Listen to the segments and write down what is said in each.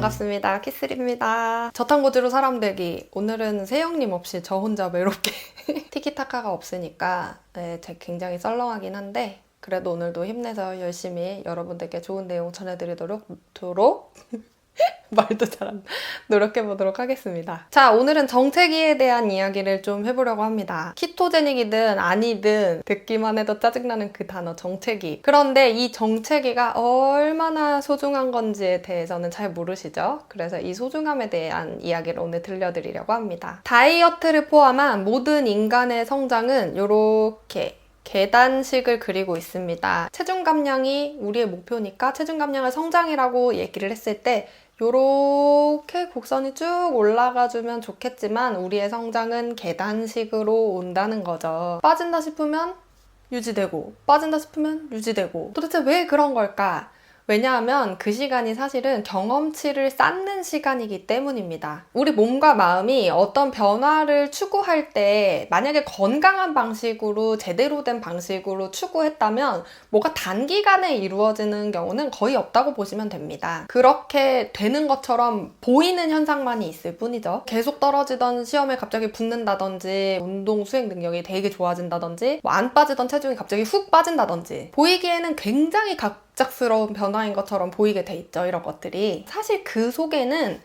반갑습니다. 키슬입니다. 저탄고지로 사람 되기. 오늘은 세영님 없이 저 혼자 외롭게 티키타카가 없으니까 네, 제 굉장히 썰렁하긴 한데 그래도 오늘도 힘내서 열심히 여러분들께 좋은 내용 전해드리도록 도록 말도 잘 안 노력해 보도록 하겠습니다. 자, 오늘은 정체기에 대한 이야기를 좀 해보려고 합니다. 키토제닉이든 아니든 듣기만 해도 짜증나는 그 단어 정체기. 그런데 이 정체기가 얼마나 소중한 건지에 대해서는 잘 모르시죠? 그래서 이 소중함에 대한 이야기를 오늘 들려드리려고 합니다. 다이어트를 포함한 모든 인간의 성장은 이렇게 계단식을 그리고 있습니다. 체중 감량이 우리의 목표니까 체중 감량을 성장이라고 얘기를 했을 때 이렇게 곡선이 쭉 올라가주면 좋겠지만 우리의 성장은 계단식으로 온다는 거죠. 빠진다 싶으면 유지되고 빠진다 싶으면 유지되고 도대체 왜 그런 걸까? 왜냐하면 그 시간이 사실은 경험치를 쌓는 시간이기 때문입니다. 우리 몸과 마음이 어떤 변화를 추구할 때 만약에 건강한 방식으로 제대로 된 방식으로 추구했다면 뭐가 단기간에 이루어지는 경우는 거의 없다고 보시면 됩니다. 그렇게 되는 것처럼 보이는 현상만이 있을 뿐이죠. 계속 떨어지던 시험에 갑자기 붙는다든지 운동 수행 능력이 되게 좋아진다든지 뭐 안 빠지던 체중이 갑자기 훅 빠진다든지 보이기에는 굉장히 각 갑작스러운 변화인 것처럼 보이게 돼 있죠. 이런 것들이. 사실 그 속에는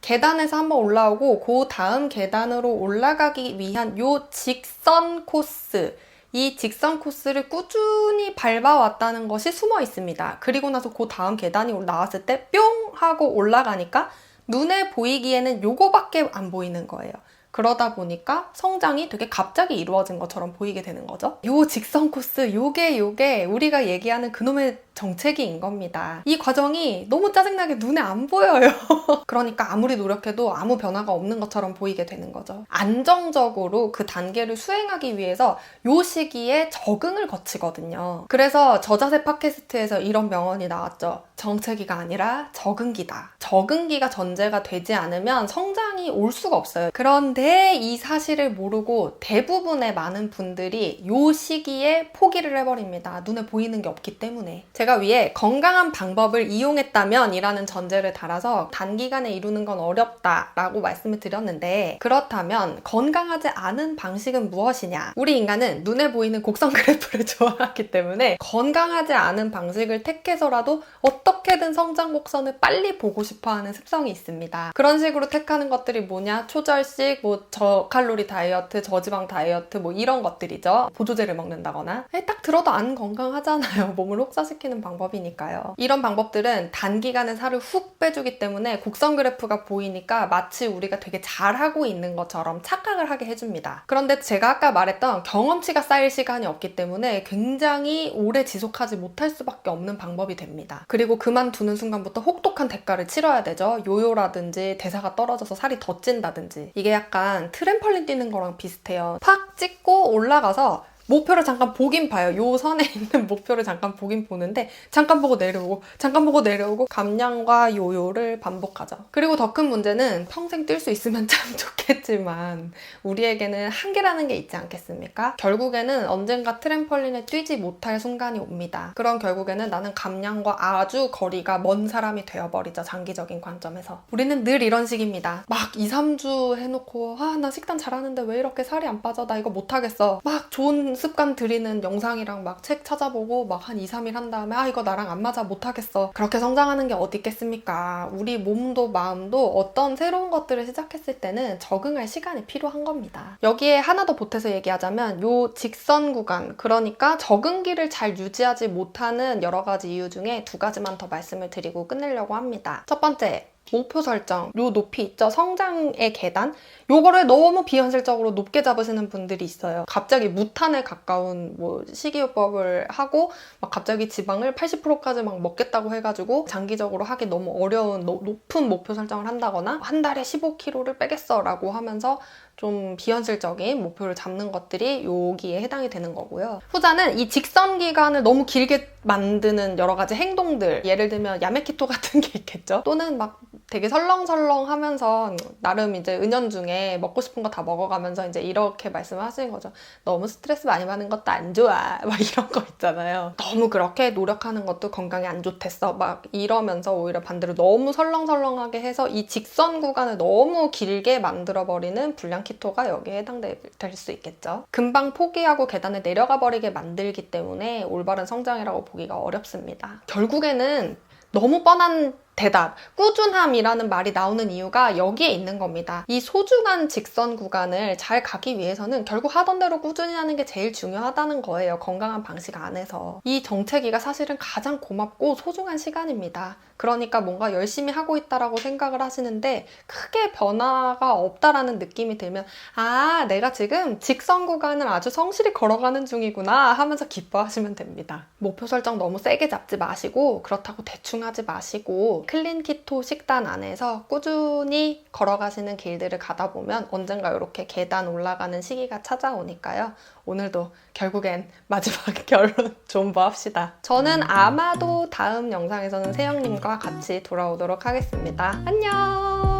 계단에서 한번 올라오고 그 다음 계단으로 올라가기 위한 요 직선 코스 이 직선 코스를 꾸준히 밟아왔다는 것이 숨어 있습니다. 그리고 나서 그 다음 계단이 나왔을 때 뿅 하고 올라가니까 눈에 보이기에는 요거밖에 안 보이는 거예요. 그러다 보니까 성장이 되게 갑자기 이루어진 것처럼 보이게 되는 거죠. 요 직선 코스, 요게 요게 우리가 얘기하는 그놈의 정체기인 겁니다. 이 과정이 너무 짜증나게 눈에 안 보여요. 그러니까 아무리 노력해도 아무 변화가 없는 것처럼 보이게 되는 거죠. 안정적으로 그 단계를 수행하기 위해서 요 시기에 적응을 거치거든요. 그래서 저자세 팟캐스트에서 이런 명언이 나왔죠. 정체기가 아니라 적응기다. 적응기가 전제가 되지 않으면 성장이 올 수가 없어요. 그런데 이 사실을 모르고 대부분의 많은 분들이 요 시기에 포기를 해버립니다. 눈에 보이는 게 없기 때문에. 제가 위에 건강한 방법을 이용했다면 이라는 전제를 달아서 단기간에 이루는 건 어렵다라고 말씀을 드렸는데 그렇다면 건강하지 않은 방식은 무엇이냐? 우리 인간은 눈에 보이는 곡선 그래프를 좋아하기 때문에 건강하지 않은 방식을 택해서라도 어떻게든 성장 곡선을 빨리 보고 싶어 하는 습성이 있습니다. 그런 식으로 택하는 것들이 뭐냐? 초절식, 뭐 저칼로리 다이어트, 저지방 다이어트 뭐 이런 것들이죠. 보조제를 먹는다거나. 딱 들어도 안 건강하잖아요. 몸을 혹사 시키는 방법이니까요. 이런 방법들은 단기간에 살을 훅 빼주기 때문에 곡선 그래프가 보이니까 마치 우리가 되게 잘하고 있는 것처럼 착각을 하게 해줍니다. 그런데 제가 아까 말했던 경험치가 쌓일 시간이 없기 때문에 굉장히 오래 지속하지 못할 수밖에 없는 방법이 됩니다. 그리고 그만두는 순간부터 혹독한 대가를 치러야 되죠. 요요라든지 대사가 떨어져서 살이 더 찐다든지. 이게 약간 트램펄린 뛰는 거랑 비슷해요. 팍 찍고 올라가서 목표를 잠깐 보긴 봐요. 요 선에 있는 목표를 잠깐 보긴 보는데 잠깐 보고 내려오고 잠깐 보고 내려오고 감량과 요요를 반복하죠. 그리고 더 큰 문제는 평생 뛸 수 있으면 참 좋겠지만 우리에게는 한계라는 게 있지 않겠습니까? 결국에는 언젠가 트램펄린에 뛰지 못할 순간이 옵니다. 그럼 결국에는 나는 감량과 아주 거리가 먼 사람이 되어버리죠. 장기적인 관점에서. 우리는 늘 이런 식입니다. 막 2, 3주 해놓고 아 나 식단 잘하는데 왜 이렇게 살이 안 빠져? 나 이거 못하겠어. 막 좋은 습관 들이는 영상이랑 막 책 찾아보고 막 한 2, 3일 한 다음에 아 이거 나랑 안 맞아 못하겠어. 그렇게 성장하는 게 어디 있겠습니까? 우리 몸도 마음도 어떤 새로운 것들을 시작했을 때는 적응할 시간이 필요한 겁니다. 여기에 하나 더 보태서 얘기하자면 요 직선 구간 그러니까 적응기를 잘 유지하지 못하는 여러 가지 이유 중에 두 가지만 더 말씀을 드리고 끝내려고 합니다. 첫 번째 목표 설정, 요 높이 있죠? 성장의 계단? 요거를 너무 비현실적으로 높게 잡으시는 분들이 있어요. 갑자기 무탄에 가까운 뭐 식이요법을 하고 막 갑자기 지방을 80%까지 막 먹겠다고 해가지고 장기적으로 하기 너무 어려운 노, 높은 목표 설정을 한다거나 한 달에 15kg를 빼겠어 라고 하면서 좀 비현실적인 목표를 잡는 것들이 여기에 해당이 되는 거고요. 후자는 이 직선 기간을 너무 길게 만드는 여러 가지 행동들 예를 들면 야메키토 같은 게 있겠죠. 또는 막 되게 설렁설렁 하면서 나름 이제 은연중에 먹고 싶은 거 다 먹어가면서 이제 이렇게 말씀을 하시는 거죠. 너무 스트레스 많이 받는 것도 안 좋아. 막 이런 거 있잖아요. 너무 그렇게 노력하는 것도 건강에 안 좋댔어. 막 이러면서 오히려 반대로 너무 설렁설렁하게 해서 이 직선 구간을 너무 길게 만들어버리는 불량 키토가 여기에 해당될 수 있겠죠. 금방 포기하고 계단을 내려가 버리게 만들기 때문에 올바른 성장이라고 보기가 어렵습니다. 결국에는 너무 뻔한 대답, 꾸준함이라는 말이 나오는 이유가 여기에 있는 겁니다. 이 소중한 직선 구간을 잘 가기 위해서는 결국 하던 대로 꾸준히 하는 게 제일 중요하다는 거예요. 건강한 방식 안에서. 이 정체기가 사실은 가장 고맙고 소중한 시간입니다. 그러니까 뭔가 열심히 하고 있다라고 생각을 하시는데 크게 변화가 없다라는 느낌이 들면 아, 내가 지금 직선 구간을 아주 성실히 걸어가는 중이구나 하면서 기뻐하시면 됩니다. 목표 설정 너무 세게 잡지 마시고 그렇다고 대충 하지 마시고 클린 키토 식단 안에서 꾸준히 걸어가시는 길들을 가다 보면 언젠가 이렇게 계단 올라가는 시기가 찾아오니까요. 오늘도 결국엔 마지막 결론 존버 합시다. 저는 아마도 다음 영상에서는 세영님과 같이 돌아오도록 하겠습니다. 안녕!